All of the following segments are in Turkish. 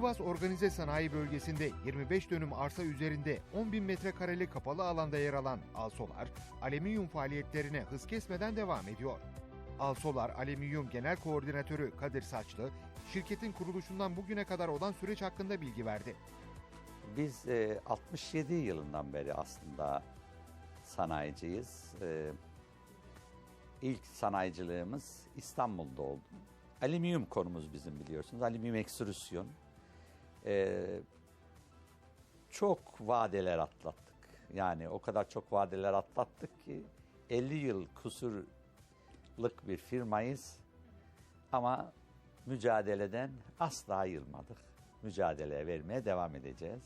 Sivas Organize Sanayi Bölgesi'nde 25 dönüm arsa üzerinde 10 bin metrekareli kapalı alanda yer alan Alsolar, alüminyum faaliyetlerine hız kesmeden devam ediyor. Alsolar Alüminyum Genel Koordinatörü Kadir Saçlı, şirketin kuruluşundan bugüne kadar olan süreç hakkında bilgi verdi. Biz e, 67 yılından beri aslında sanayiciyiz. E, ilk sanayiciliğimiz İstanbul'da oldu. Alüminyum konumuz bizim biliyorsunuz. Alüminyum ekstrüsyon. E, çok vadeler atlattık. Yani o kadar çok vadeler atlattık ki 50 yıl kusurluk bir firmayız. Ama mücadeleden asla yılmadık. Mücadeleye vermeye devam edeceğiz.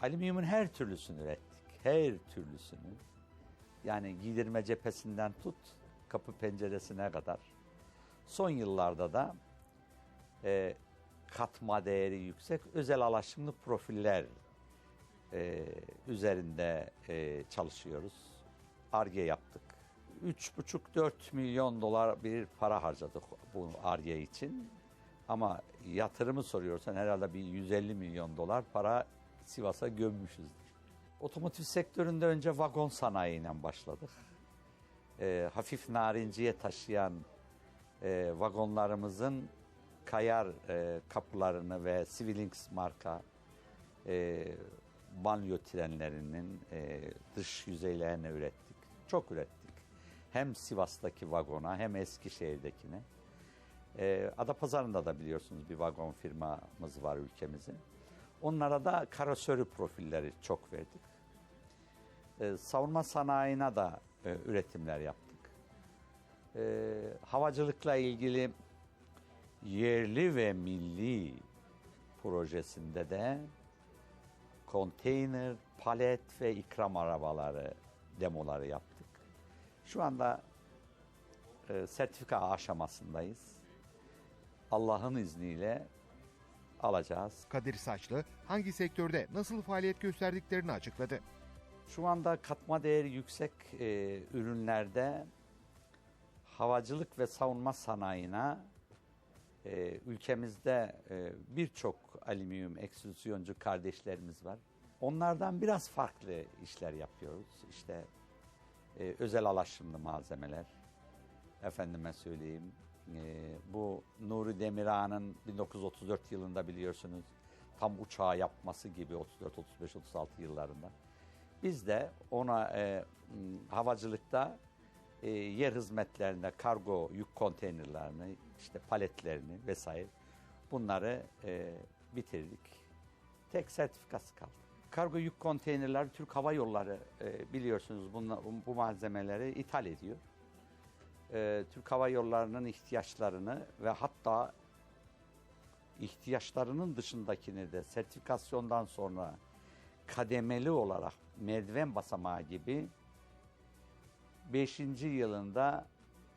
Alüminyumun her türlüsünü ürettik. Her türlüsünü. Yani giydirme cephesinden tut kapı penceresine kadar. Son yıllarda da e, katma değeri yüksek özel alaşımlı profiller e, üzerinde e, çalışıyoruz. Arge yaptık. 3,5-4 milyon dolar bir para harcadık bu Arge için. Ama yatırımı soruyorsan herhalde bir 150 milyon dolar para Sivas'a gömmüşüzdür. Otomotiv sektöründe önce vagon sanayiyle başladık. E, hafif narinciye taşıyan e, vagonlarımızın kayar e, kapılarını ve Civilings marka e, banyo trenlerinin e, dış yüzeylerini ürettik. Çok ürettik. Hem Sivas'taki vagona hem Eskişehir'dekine. E, Adapazarı'nda da biliyorsunuz bir vagon firmamız var ülkemizin. Onlara da karosörü profilleri çok verdik. E, savunma sanayine da e, üretimler yaptık. E, havacılıkla ilgili yerli ve milli projesinde de konteyner, palet ve ikram arabaları demoları yaptık. Şu anda e, sertifika aşamasındayız. Allah'ın izniyle alacağız. Kadir Saçlı, hangi sektörde nasıl faaliyet gösterdiklerini açıkladı. Şu anda katma değeri yüksek e, ürünlerde havacılık ve savunma sanayine e, ülkemizde e, birçok alüminyum ekstrüzyoncu kardeşlerimiz var. Onlardan biraz farklı işler yapıyoruz. İşte e, özel alaşımlı malzemeler. Efendime söyleyeyim. e, bu Nuri Demirağ'ın 1934 yılında biliyorsunuz tam uçağı yapması gibi 34, 35, 36 yıllarında. Biz de ona e, havacılıkta e, yer hizmetlerinde kargo yük konteynerlerini, işte paletlerini vesaire bunları e, bitirdik. Tek sertifikası kaldı. Kargo yük konteynerler Türk Hava Yolları e, biliyorsunuz bunla, bu malzemeleri ithal ediyor. E, Türk Hava Yolları'nın ihtiyaçlarını ve hatta ihtiyaçlarının dışındakini de sertifikasyondan sonra kademeli olarak merdiven basamağı gibi 5. yılında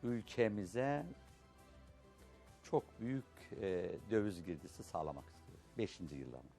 ülkemize çok büyük e, döviz girdisi sağlamak istiyor. 5. yılında.